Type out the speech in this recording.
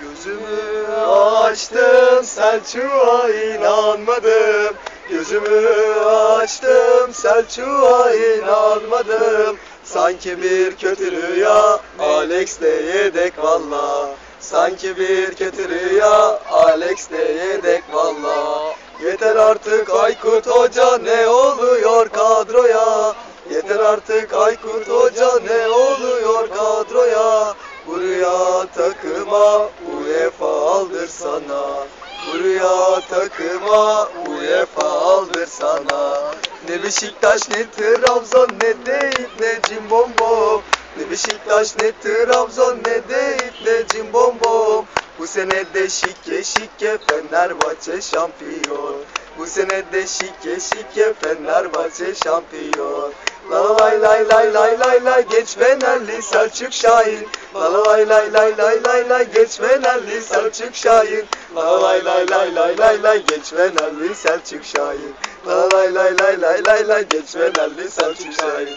Gözümü açtım Selçuk'a inanmadım. Gözümü açtım Selçuk'a inanmadım. Sanki bir kötü rüya Alex de yedek valla Sanki bir kötü rüya Alex de yedek valla Yeter artık Aykut Hoca ne oluyor kadroya? Yeter artık Aykut Hoca ne kadroya Bu rüya takıma UEFA aldır sana. Bu rüya takıma UEFA aldır sana. Ne Beşiktaş ne Trabzon ne deyip ne Cimbombo. Ne Beşiktaş ne Trabzon ne deyip ne Cimbombo. Bu sene de şike şike Fenerbahçe şampiyon. Bu sene de şike şike Fenerbahçe şampiyon La la lay lay lay lay lay lay geç Fenerli Selçuk Şahin La la lay lay lay lay lay lay geç Fenerli Selçuk Şahin La la lay lay lay lay lay lay geç Fenerli Selçuk Şahin la lay lay lay lay lay lay geç Fenerli Selçuk Şahin